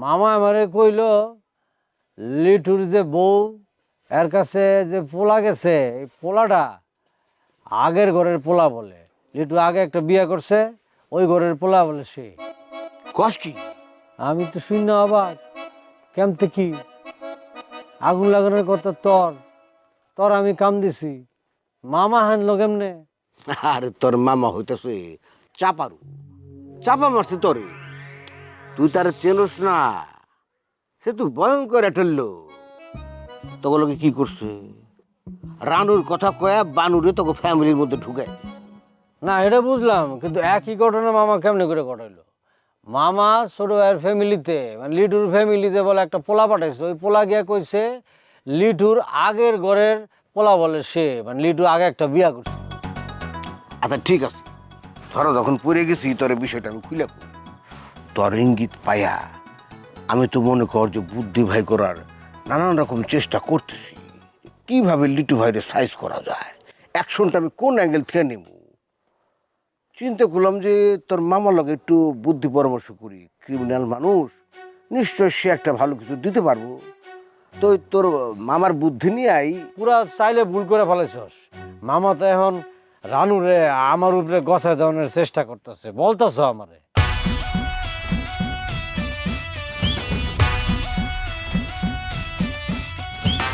মামা আমারে কইল লিটুর যে বউ এর কাছে যে পোলা গেছে এই পোলাটা আগের ঘরের পোলা বলে। লিটু আগে একটা বিয়ে করছে ওই ঘরের পোলা বলে সে। কস কি? আমি তো শূন্য অবাক কেমতে কি? আগুন লাগানোর কথা তর তোর আমি কাম দিছি। মামা হানলো কেমনে? আরে তোর মামা হইতেছে চাপারু। চাপা মারছে তোরে। তুই তার চেনস না সে তো ভয়ঙ্কর একটা লোক তোগুলোকে কি করছে রানুর কথা কয়া বানুরে তোকে ফ্যামিলির মধ্যে ঢুকায় না এটা বুঝলাম কিন্তু একই ঘটনা মামা কেমনে করে ঘটাইলো মামা ছোট ভাইয়ের ফ্যামিলিতে মানে লিটুর ফ্যামিলিতে বলে একটা পোলা পাঠাইছে ওই পোলা গিয়া কইছে লিটুর আগের ঘরের পোলা বলে সে মানে লিটু আগে একটা বিয়া করছে আচ্ছা ঠিক আছে। ধরো যখন পড়ে গেছি তোর বিষয়টা আমি খুলে। তোর ইঙ্গিত পায়া। আমি তো মনে কর যে বুদ্ধি ভাই করার নানান রকম চেষ্টা করতেছি। কীভাবে লিটু ভাইরে সাইজ করা যায়? অ্যাকশনটা আমি কোন অ্যাঙ্গেল থেকে নেব? চিন্তা করলাম যে তোর মামা লগে একটু বুদ্ধি পরামর্শ করি ক্রিমিনাল মানুষ। নিশ্চয় সে একটা ভালো কিছু দিতে পারব। তো তোর মামার বুদ্ধি নিয়ে আই পুরা চাইলে ভুল করে ফেলেছস মামা তো এখন রানুরে, আমার উপরে গছায় দেওয়ানোর চেষ্টা করতেছে। বলতেছ আমারে?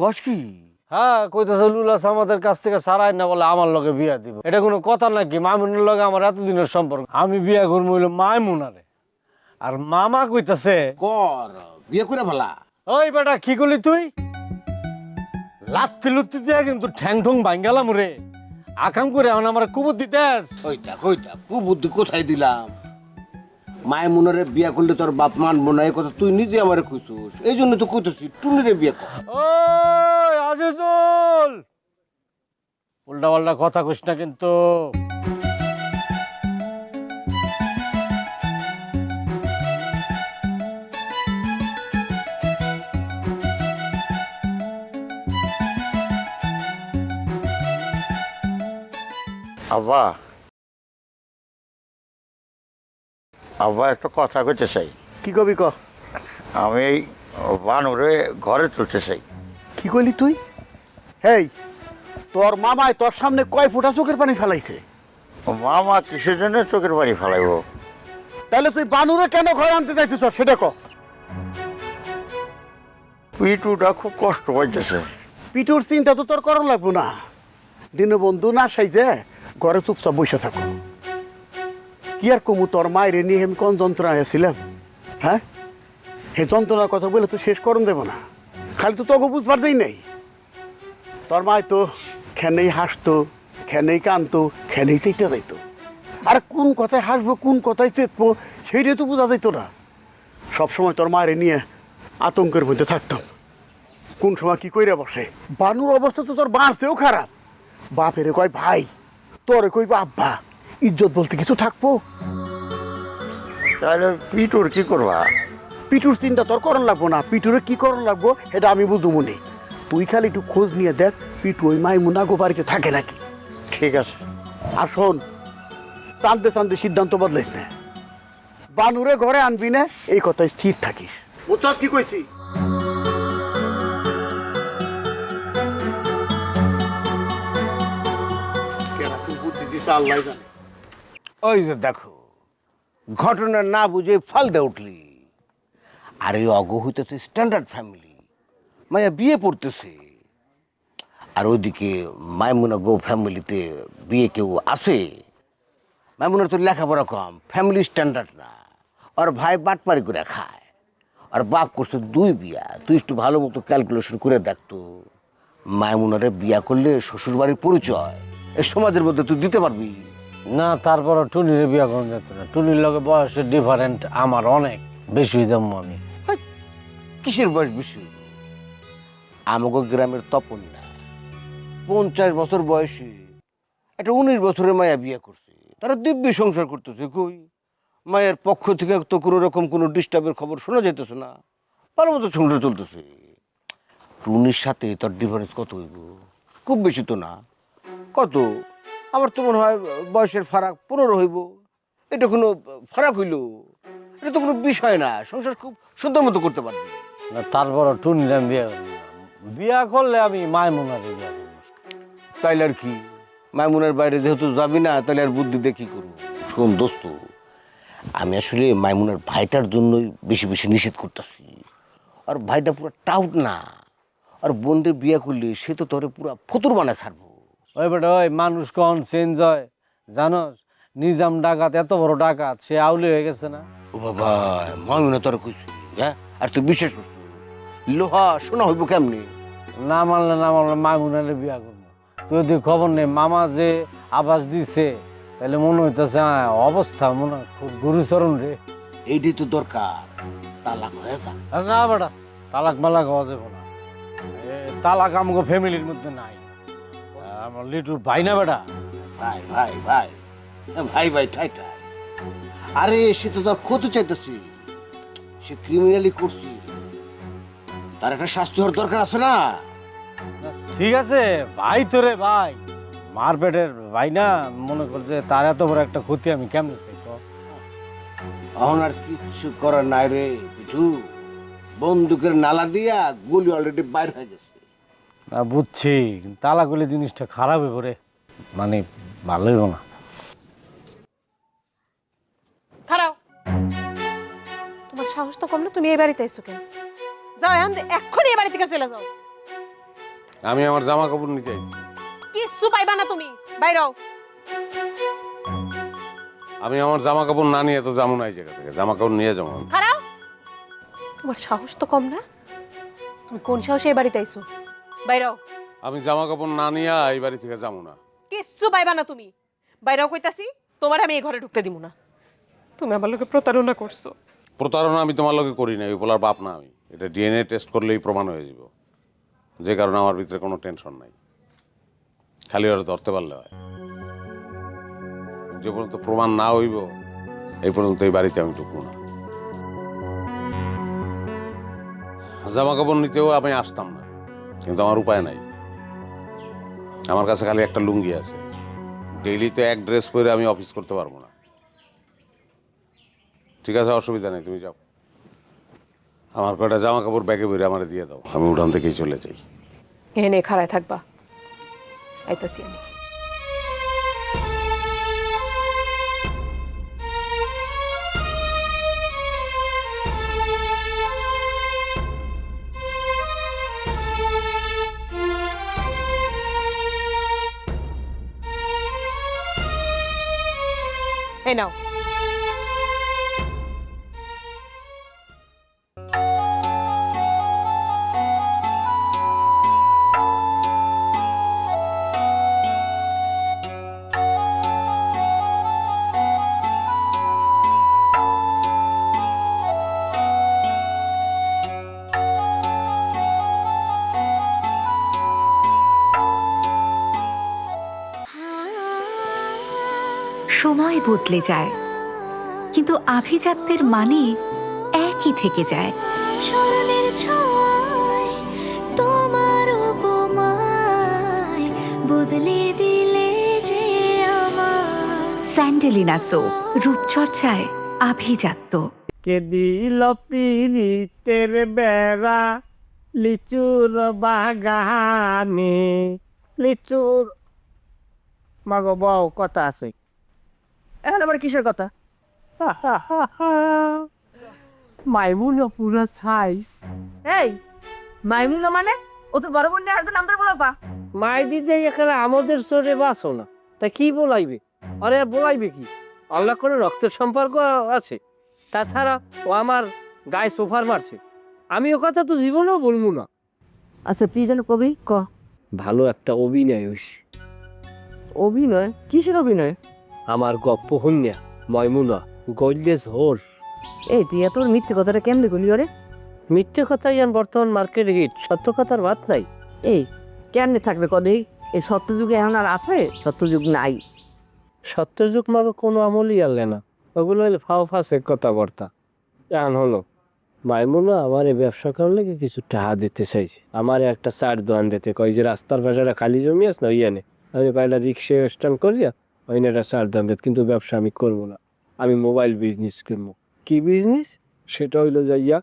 কস কি? হ্যাঁ কইতেছে লুলাস আমাদের কাছ থেকে সারাই না বলে আমার লগে বিয়া দিব। এটা কোনো কথা নাকি মামুনের লগে আমার এতদিনের সম্পর্ক। আমি বিয়া করব হইল মাইমুনারে। আর মামা কইতাছে কর বিয়ে করে ভালা ওই বেটা কি করলি তুই? লাত্তি লুত্তি দিয়া কিন্তু ঠ্যাং ঠুং ভাঙ্গালাম রে। আকাম করে এখন আমার কুবুর দিতেস কইটা কইটা কু কোথায় দিলাম? মায় মনের বিয়া করলে তোর বাপ মানবো না এই কথা তুই নিজে আমারে কইছিস। এই জন্য তো কইতেছি টুনিরে বিয়ে কর। ওই আজিজুল! উল্টা পাল্টা কথা কইস না কিন্তু। আব্বা আব্বা একটা কথা কইতে চাই। কি কবি ক? আমি এই বানুরে ঘরে তুলতে চাই। কি কইলি তুই? হেই তোর মামায় তোর সামনে কয় ফোঁটা চোখের পানি ফেলাইছে? মামা কিসের জন্য চোখের বাড়ি ফেলাইব? তাহলে তুই বানুরে কেন ঘর আনতে চাইছিস তোর সেটা ক। পিটুটা খুব কষ্ট পাইতেছে। পিটুর চিন্তা তো তোর করার লাগবো না। দীনবন্ধু না সাইজে ঘরে চুপচাপ বসে থাকো। কি আর কমু তোর মায়ের নিয়ে আমি কোন যন্ত্রণা আছিলাম হ্যাঁ? হে যন্ত্রণার কথা বলে তো শেষ করন দেব না। খালি তো তোকে বুঝবার দেই নাই। তোর মায় তো খেনেই হাসতো, খেনেই কানতো, খেনেই চেতে যাইতো। আর কোন কথায় হাসবো, কোন কথায় চেতবো সেইটাই তো বোঝা যাইতো না। সবসময় তোর মায়ের নিয়ে আতঙ্কের মধ্যে থাকতাম। কোন সময় কি কইরা বসে? বানুর অবস্থা তো তোর বাঁচতেও খারাপ। বাপেরে কয় ভাই, তোরে কই আব্বা। ইজ্জত বলতে কিছু থাকব? তাহলে পিটুর কি করবা? পিটুর চিন্তা তোর করন লাগবো না। পিটুরে কি করন লাগবো এটা আমি বুঝব মনে তুই খালি একটু খোঁজ নিয়ে দেখ পিটু ওই মাইমুনা গো বাড়িতে থাকে নাকি? ঠিক আছে। আর শোন চান্দে চান্দে সিদ্ধান্ত বদলাইস না বানুরে ঘরে আনবি না এই কথায় স্থির থাকিস। ও তো কি কইছি। কেরকম বুদ্ধি দিছে আল্লাহ জানে। ওই যে দেখো, ঘটনা না বুঝে ফালদে উঠলি। আর এই অগ হইতেছে স্ট্যান্ডার্ড ফ্যামিলি মায়া বিয়ে পড়তেছে। আর ওইদিকে মায়মুনা গো ফ্যামিলিতে বিয়ে কেউ আছে? মামুনের তো লেখাপড়া কম ফ্যামিলি স্ট্যান্ডার্ড না। আর ভাই বাটপারি করে খায়। আর বাপ করছে দুই বিয়া। তুই একটু ভালো মতো ক্যালকুলেশন করে দেখতো মায়মুনারে বিয়া করলে শ্বশুরবাড়ির পরিচয়। এই সমাজের মধ্যে তুই দিতে পারবি। না তারপরে টুনির বিয়া করা যেত না। টুনির লগে বয়সের ডিফারেন্ট আমার অনেক। বেশি হয়ে যাব আমি। কিসের বয়স বেশি আমাকে গ্রামের তপন না। পঞ্চাশ বছর বয়সে। একটা উনিশ বছরের মায়া বিয়ে করছে। তারা দিব্যি সংসার করতেছে, কই? মায়ের পক্ষ থেকে তো কোনো রকম কোনো ডিস্টার্বের খবর শোনা যেতেছে না। ভালো মতো সংসার চলতেছে। টুনির সাথে তোর ডিফারেন্স কত হইব? খুব বেশি তো না। কত? আমার তো মনে হয় বয়সের ফারাক পনেরো হইব। এটা কোনো ফারাক হইল? এটা তো কোনো বিষয় না। সংসার খুব সুন্দর মতো করতে পারবে। না তারপরে টুনির বিয়া বিয়া করলে আমি মায়মুনারে বিয়া করব। তাইলে আর কি? মাইমুনের বাইরে যেহেতু যাবি না তাহলে আর বুদ্ধি দিয়ে কি করব? শোন দোস্ত আমি আসলে মাইমুনের ভাইটার জন্যই বেশি বেশি নিষেধ করতেছি। আর ভাইটা পুরো টাউট না। আর বোনদের বিয়ে করলে সে তো তোরে পুরো ফতুর বানায় ছাড়বো। ওই বেটা ওই মানুষ কখন চেঞ্জ হয়? জানোস নিজাম ডাকাত এত বড় ডাকাত সে আউলি হয়ে গেছে না? ও বাবা মাইমুনে তোর কইছি হ্যাঁ আর তুই বিশ্বাস লোহা শোনা হইব কেমনি? না মানলে না মানলে মায়মুনারে বিয়া করব। তুই যদি খবর নেই মামা যে আবাস দিছে তাহলে মনে হইতেছে অবস্থা মনে হয় খুব গুরুচরণ রে। এইটাই তো দরকার তালাক হয়ে যা না বেটা তালাক মালাক হওয়া যাবে না। এ, তালাক আমাকে ফ্যামিলির মধ্যে নাই। আমার ভাই না বেটা ভাই ভাই ভাই। এ ভাই ভাই ঠাই ঠাই। আরে সে তো তোর ক্ষতি চাইতেছি। সে ক্রিমিনালি করছি। তার একটা শাস্তি হওয়ার দরকার আছে না? ঠিক আছে ভাই তো রে ভাই। মার পেটের ভাই না মনে করছে তার এত বড় একটা ক্ষতি আমি কেমন চাই? এখন আর কিচ্ছু করার নাই রে বিঠু। বন্দুকের নালা দিয়া গুলি অলরেডি বাইর হয়ে গেছে। না বুঝছি তালা তালাকুলি জিনিসটা খারাপ হয়ে পড়ে মানে ভালো হইব না। খারাও তোমার সাহস তো কম না তুমি এই বাড়িতে এসো কেন? যাও এখন এক্ষুনি এই বাড়ি থেকে চলে যাও। আমি আমার জামা কাপড় নিতে চাইছি কিচ্ছু পাইবা না তুমি। বাইরেও আমি আমার জামা কাপড় না নিয়ে তো যাব না এই জায়গা থেকে। জামা কাপড় নিয়ে যাব। খারাও তোমার সাহস তো কম না? তুমি কোন সাহসে এই বাড়িতে এসো বাইরেও। আমি জামা কাপড় না নিয়ে এই বাড়ি থেকে যাব না। কিচ্ছু পাইবা না তুমি। বাইরেও কইতাছি তোমার আমি এই ঘরে ঢুকতে দিব না। তুমি আমার লোকে প্রতারণা করছ। প্রতারণা আমি তোমার লগে করি না ওই বলার বাপ না আমি। এটা ডিএনএ টেস্ট করলেই প্রমাণ হয়ে যাব। যে কারণে আমার ভিতরে কোনো টেনশন নাই। খালি ওরা ধরতে পারলে হয়। যে পর্যন্ত প্রমাণ না হইব এই পর্যন্ত এই বাড়িতে আমি ঢুকবো না। জামা কাপড় নিতেও আমি আসতাম না। কিন্তু আমার উপায় নাই। আমার কাছে খালি একটা লুঙ্গি আছে। ডেইলি তো এক ড্রেস পরে আমি অফিস করতে পারব না। ঠিক আছে, অসুবিধা নেই, তুমি যাও। আমার কয়টা জামা কাপড় ব্যাগে বেরে আমার দিয়ে দাও। আমি উঠান থেকেই চলে যাই। এনে খাড়ায় থাকবা। আইতাছি আমি। এই নাও সময় বদলে যায়। কিন্তু আভিজাত্যের মানে একই থেকে যায়। স্মরণের ছয় তোমার উপমায় বদলে দিলে যে আমার স্যান্ডেলিনা সো রূপচর্চায় আভিজাত্য। কে দিল পিরিতের বেড়া লিচুর বাগানে লিচুর মাগো বউ কথা আছে। এখন আবার কিসের কথা? মাইমুনা পুরো সাইজ এই মাইমুনা মানে? ও তো বড় বোন আর তো নাম বলো পা মাই দিতে এখানে আমাদের চোরে বাসো না। তা কি বলাইবে? আরে আর বলাইবে কি? আল্লাহ করে রক্তের সম্পর্ক আছে। তাছাড়া ও আমার গায়ে সোফার মারছে। আমি ও কথা তো জীবনেও বলব না। আচ্ছা তুই যেন কবি ক? ভালো একটা অভিনয় হয়েছে। অভিনয়? কিসের অভিনয়? আমার গপ্প হন্যা ময়মুনা গল্লে ঝোর। এই তুই এত বড় মিথ্যে কথাটা কেমনে করলি ওরে? মিথ্যে কথাই আর বর্তমান মার্কেট হিট সত্য কথার বাদ নাই। এই কেমনে থাকবে কদি? এই সত্যযুগে এখন আর আছে? সত্যযুগ নাই। সত্যযুগ মাকে কোনো আমলই আনলে না। ওগুলো হলে ফাও ফাঁসে কথাবার্তা। এখন হলো মাইমুনা আমার এই ব্যবসা করার লেগে কিছু টাকা দিতে চাইছে। আমার একটা চার দোয়ান দিতে কই যে রাস্তার পাশে খালি জমি আছে না ওইখানে আমি পাইলা রিক্সা স্ট্যান্ড করিয়া একটা চার দোয়ান দিতে কিন্তু ব্যবসা আমি করব না। আমি মোবাইল বিজনেস করব। কি বিজনেস সেটা হইল যাইয়া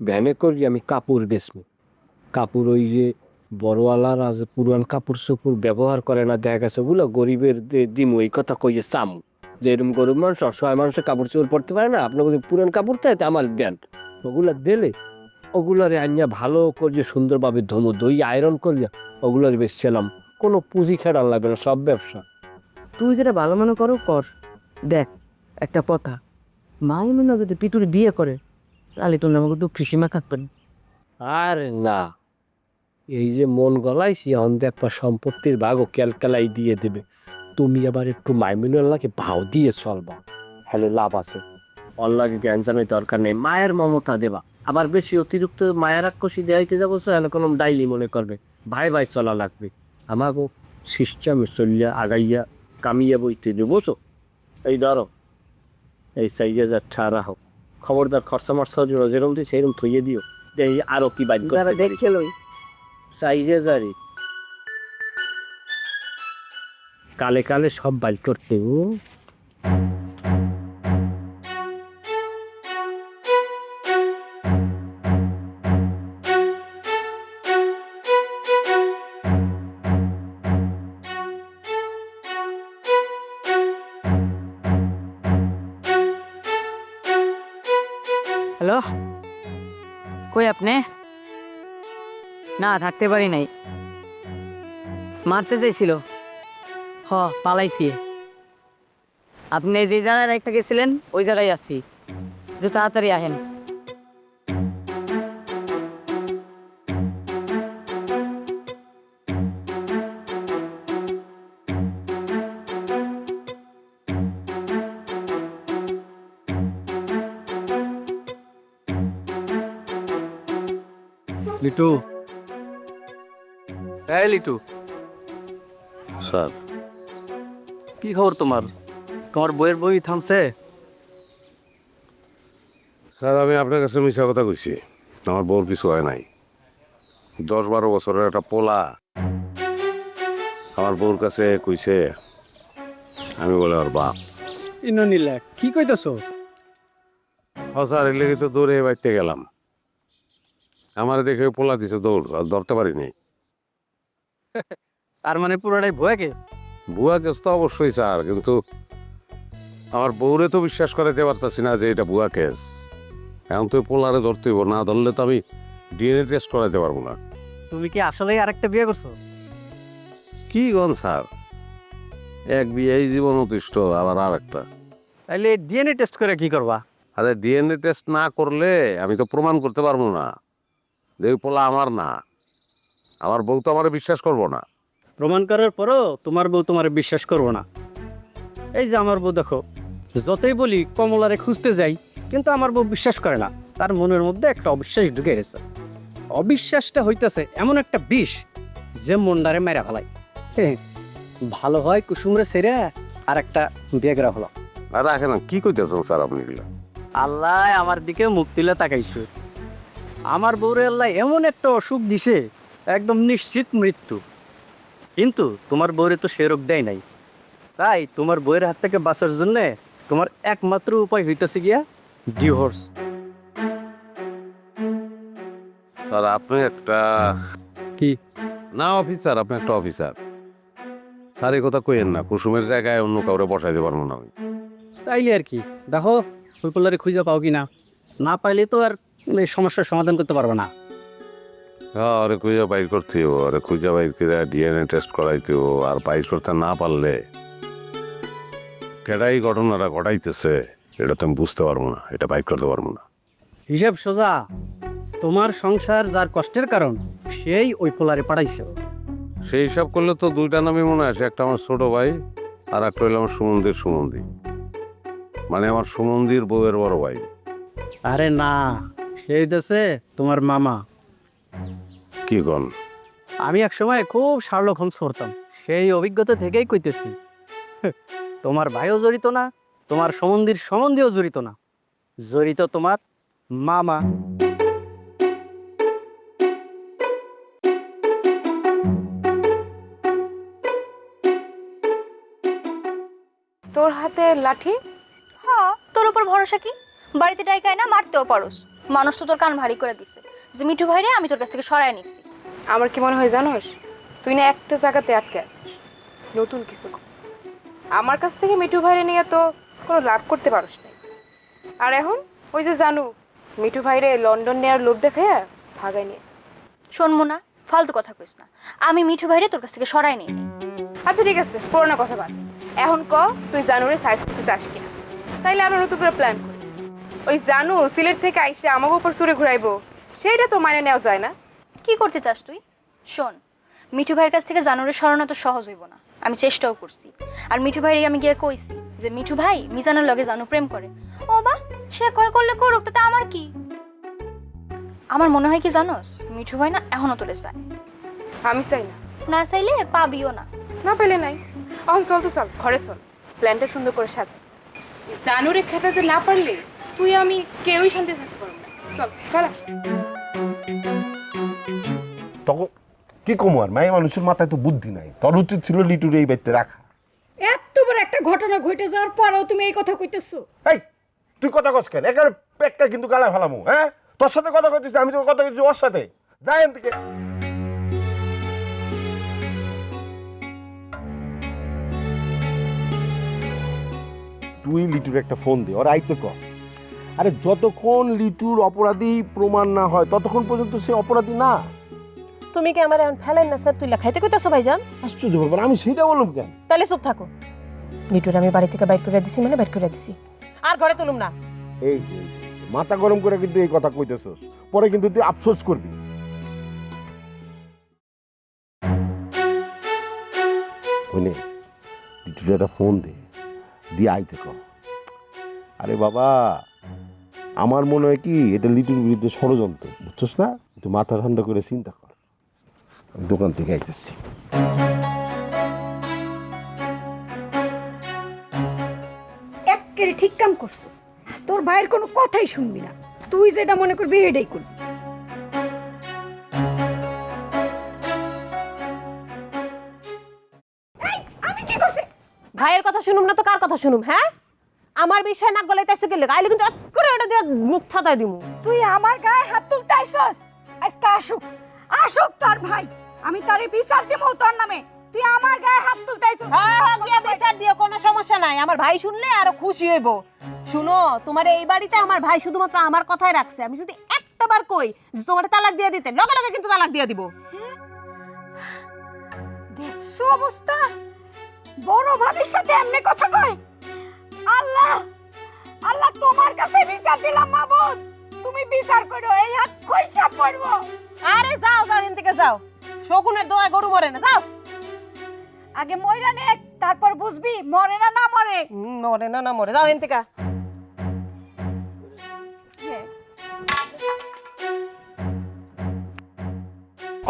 ভ্যানে করি আমি কাপড় বেচবো। কাপড় ওই যে বড়ওয়ালারা যে পুরান কাপড় চোপড় ব্যবহার করে না, দেখা গেছে ওগুলো গরিবের দিমু, এই কথা কইয়ে চামু। যে এরকম গরিব মানুষ অসহায় মানুষের কাপড় চোপড় পরতে পারে না আপনার যদি পুরান কাপড় থাকে আমার দেন, ওগুলো দিলে, ওগুলারে আনিয়া ভালো করিয়ে, সুন্দরভাবে ধমু, দই আয়রন করিয়া, ওগুলার বেচছিলাম। কোনো পুঁজি খেড়ান লাগবে না, সব ব্যবসা। তুই যেটা ভালো মনে করো, কর। দেখ, একটা কথা। মাই মনে যদি পিতুরি বিয়ে করে, তাহলে তোর আমাকে একটু খুশিমা থাকবেন আরে না। এই যে মন গলাইছি অন্ধে একটা সম্পত্তির ভাগও ক্যালকালাই দিয়ে দেবে। তুমি আবার একটু মাইমিনুল্লাহকে ভাও দিয়ে চলবা হ্যালো, লাভ আছে। অল্লাহকে জ্ঞান দরকার নেই। মায়ের মমতা দেবা। আবার বেশি অতিরিক্ত মায়ের আক্কসি দেওয়াইতে যাব সেখানে কোনো ডাইলি মনে করবে। ভাই ভাই চলা লাগবে। আমাকেও সিস্টেমে চলিয়া আগাইয়া কামিয়া বইতে তো এই ধরো এই সাইজে যা ঠারা হোক। খবরদার খরচা মরচা যেরকম দিই সেরকম থইয়ে দিও। দেখি আরও কি বাইক দেখে লই। চাই যারি কালে কালে সব বাইক করতে হ্যালো? কই আপনি? না, থাকতে পারি নাই। মারতে চাইছিল। হ, পালাইছি। আপনি যে জায়গায় একটা গেছিলেন, ওই জায়গায় আছি। একটু তাড়াতাড়ি আহেন। লিটু। এই লিটু। স্যার। কি খবর তোমার? তোমার বইয়ের বই থামছে? স্যার আমি আপনার কাছে মিশা কথা কইছি। আমার বউর কিছু হয় নাই। দশ বারো বছরের একটা পোলা আমার বউর কাছে কইছে আমি বলে আর বাপ। ইন্দ্রনীলা কি কইতেছো? হ স্যার এর লেগে তো দৌড়ে বাইতে গেলাম। আমার দেখে পোলা দিছে দৌড় আর ধরতে পারিনি তার মানে পুরোটাই ভয়ে গেছ ভুয়া কেস তো অবশ্যই স্যার কিন্তু আমার বউরে তো বিশ্বাস করাতে পারতাছি না যে এটা ভুয়া কেস। এখন তো পোলারে ধরতে হইব না ধরলে তো আমি ডিএনএ টেস্ট করাতে পারব না। তুমি কি আসলেই আরেকটা বিয়ে করছ? কি গন স্যার? এক বিয়েই জীবন অতিষ্ঠ আবার আর একটা তাইলে ডিএনএ টেস্ট করে কি করবা? আরে ডিএনএ টেস্ট না করলে আমি তো প্রমাণ করতে পারব না। যে ওই পোলা আমার না। আমার বউ তো আমার বিশ্বাস করব না। প্রমাণ করার পরও তোমার বউ তোমার বিশ্বাস করব না। এই যে আমার বউ দেখো যতই বলি কমলারে খুঁজতে যাই কিন্তু আমার বউ বিশ্বাস করে না। তার মনের মধ্যে একটা অবিশ্বাস ঢুকে গেছে। অবিশ্বাসটা হইতেছে এমন একটা বিষ যে মন্ডারে মেরা ফেলাই ভালো হয় কুসুমরে সেরে আর একটা বেগরা হলো। আর রাখে না কি কইতেছেন স্যার আপনি আল্লাহ আমার দিকে মুখ তুলে তাকাইছে। আমার বউরে আল্লাহ এমন একটা অসুখ দিছে একদম নিশ্চিত মৃত্যু। কিন্তু তোমার বউরে তো সে রোগ দেয় নাই। তাই তোমার বউয়ের হাত থেকে বাঁচার জন্যে তোমার একমাত্র উপায় হইতেছে গিয়া ডিভোর্স স্যার আপনি একটা কি? না অফিসার আপনি একটা অফিসার স্যার এই কথা কইেন না কুসুমের জায়গায় অন্য কাউরে বসাইতে পারব না আমি। তাইলে আর কি দেখো ওই পোলারে খুঁজে পাও কি না না পাইলে তো আর এই সমস্যার সমাধান করতে পারবে না। হ্যাঁ ওরে খুঁজে বাইর করতে হইব ওরে খুঁজে বাইর করে ডিএনএ টেস্ট করাইতে হইব আর বাইর করতে না পারলে কেডাই ঘটনাটা ঘটাইতেছে এটা তো আমি বুঝতে পারব না এটা বাইক করতে পারব না। হিসাব সোজা তোমার সংসার যার কষ্টের কারণ সেই ওই পোলারে পাঠাইছে। সেই হিসাব করলে তো দুইটা নামই মনে আসে একটা আমার ছোট ভাই আর একটা হইল আমার সুমন্দির সুমন্দি। মানে আমার সুমন্দির বউয়ের বড় ভাই। আরে না সেই দেশে তোমার মামা। কি কন? আমি এক সময় খুব শার্লক হোমস পড়তাম। সেই অভিজ্ঞতা থেকেই কইতেছি। তোমার ভাইও জড়িত না তোমার সম্বন্ধীর সম্বন্ধেও জড়িত না। জড়িত তোমার মামা। তোর হাতে লাঠি? হ্যাঁ তোর উপর ভরসা কি? বাড়িতে ডাইকায় না মারতেও পারোস। মানুষ তো তোর কান ভারী করে দিছে। যে মিঠু ভাইরে আমি তোর কাছ থেকে সরাই নিছি। আমার কি মনে হয় জানোস? তুই না একটা জায়গাতে আটকে আছিস। নতুন কিছু। আমার কাছ থেকে মিঠু ভাইরে নিয়ে তো কোনো লাভ করতে পারোস না আর এখন ওই যে জানু মিঠু ভাইরে লন্ডন নেওয়ার লোভ দেখায় ভাগাই নিয়ে। শোনবো না ফালতু কথা কইস না। আমি মিঠু ভাইরে তোর কাছ থেকে সরাই নিই। আচ্ছা ঠিক আছে পুরোনো কথা বাদ। এখন ক তুই জানুরে সাইজ করতে চাস কিনা। তাইলে আমরা নতুন করে প্ল্যান করি। ওই জানু সিলেট থেকে আইসে আমাকে উপর সুরে ঘুরাইবো। সেইটা তো মানে নেওয়া যায় না। কি করতে চাস তুই? শোন মিঠু ভাইয়ের কাছ থেকে জানুরে সরানো তো সহজ হইব না। আমি চেষ্টাও করছি। আর মিঠু ভাইরে আমি গিয়ে কইছি যে মিঠু ভাই মিজানের লগে জানু প্রেম করে। ও বা সে কয় করলে করুক তাতে আমার কি? আমার মনে হয় কি জানোস মিঠু ভাই না এখনও তোরে চায়। আমি চাই না। না চাইলে পাবিও না। না পেলে নাই। এখন চল তো চল ঘরে চল। প্ল্যানটা সুন্দর করে সাজা। জানুরে খেতাতে না পারলে তুই আমি কেউই শান্তি থাকতে পারব না। চল খেলা তখন কি কমার মাই মানুষের মাথায় তো বুদ্ধি নাই। তোর উচিত ছিল লিটুর এই বাড়িতে রাখা। এত বড় একটা ঘটনা ঘটে যাওয়ার পরেও তুমি এই কথা কইতেছো? এই তুই কথা কস কেন? একেবারে পেটটা কিন্তু গালা ফেলামু হ্যাঁ? তোর সাথে কথা কইতেছি আমি তো কথা কইছি ওর সাথে। যাই থেকে। তুই লিটুর একটা ফোন দে ওর আইতে কর। আরে যতক্ষণ লিটুর অপরাধী প্রমাণ না হয় ততক্ষণ পর্যন্ত সে অপরাধী না। তুমি কি আমার এখন ফেলেন না স্যার? তুই খাইতে কইতেছো ভাইজান? আশ্চর্য ব্যাপার আমি সেটা বললাম কেন? তাহলে চুপ থাকো। লিটুর আমি বাড়ি থেকে বাইর করে দিছি মানে বাইর করে দিছি। আর ঘরে তুলুম না। এই যে মাথা গরম করে কিন্তু এই কথা কইতেছস। পরে কিন্তু তুই আফসোস করবি। শুনে লিটুর একটা ফোন দে দিয়ে আইতে কর আরে বাবা আমার মনে হয় কি এটা লিটুর বিরুদ্ধে ষড়যন্ত্র বুঝছস না? একটু মাথা ঠান্ডা করে চিন্তা কর। আমি দোকান থেকে আইতেছি। একেবারে ঠিক কাম করছিস। তোর ভাইয়ের কোনো কথাই শুনবি না। তুই যেটা মনে করবি এটাই করবি। এই, আমি কি করছি? ভাইয়ের কথা শুনুম না তো কার কথা শুনুম হ্যাঁ? আমার বিষয় নাক গলাইতেছে গেলে আইলে কিন্তু করে ওটা দিয়ে মুখ ছাতায় দিমু। তুই আমার গায়ে হাত তুলতে আইসস আজকে আসুক। আসুক তোর ভাই। আমি তারে বিচার দেবো তোর নামে। তুই আমার গায়ে হাত তুলতে আইসস হ্যাঁ হ্যাঁ গিয়া বিচার দিও কোনো সমস্যা নাই। আমার ভাই শুনলে আরও খুশি হইব। শুনো তোমার এই বাড়িতে আমার ভাই শুধুমাত্র আমার কথাই রাখছে। আমি যদি একটা বার কই যে তোমার তালাক দিয়ে দিতে লগে লগে কিন্তু তালাক দিয়ে দিব। দেখছ অবস্থা? বড় ভাবির সাথে এমনি কথা কয়? আল্লাহ! আল্লাহ তোমার কাছে বিচার দিলাম মাবুদ। তুমি বিচার করো এই হাত কইসা পড়ব। আরে যাও যাও এখান থেকে যাও। শকুনের দোয়া গরু মরে না যাও। আগে ময়রা নে তারপর বুঝবি মরে না না মরে। হুম, মরে না না মরে। যাও এখান থেকে।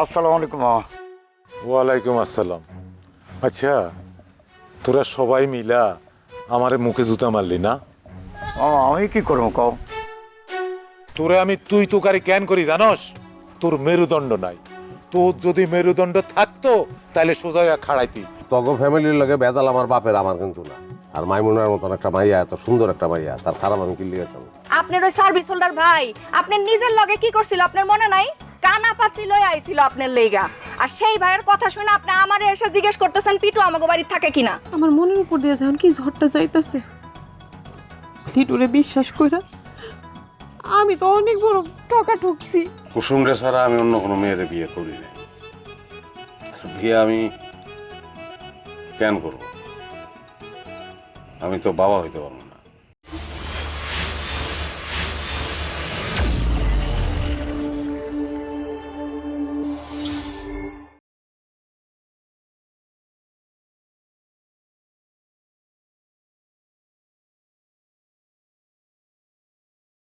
আসসালামু আলাইকুম মামা ওয়ালাইকুম আসসালাম। আচ্ছা তোরা সবাই মিলা আমারে মুখে জুতা মারলি না? আমি কি করব কও? তোরে আমি তুই তোকারি ক্যান করি জানস? তোর মেরুদণ্ড নাই। তোর যদি মেরুদণ্ড থাকতো তাহলে সোজা খাড়াইতি। তগ ফ্যামিলির লগে বেজাল আমার বাপের আমার কিন্তু না। আর মাইমুনার মতন একটা মাইয়া এত সুন্দর একটা মাইয়া তার খারাপ আমি কিনলে আপনার ওই সার্ভিস হোল্ডার ভাই আপনার নিজের লগে কি করছিল আপনার মনে নাই? কানা পাত্রী লই আইছিল আপনার লেগা। আর সেই ভাইয়ের কথা শুনে আপনি আমারে এসে জিজ্ঞেস করতেছেন পিটু আমাকে বাড়ি থাকে কিনা? আমার মনের উপর দিয়ে যখন কি ঝড়টা যাইতাছে। লিটুরে বিশ্বাস কইরা আমি তো অনেক বড় টাকা ঠকছি। কুসুম রে ছাড়া আমি অন্য কোনো মেয়েরে বিয়ে করি না বিয়ে আমি কেন করব? আমি তো বাবা হইতে পারব না।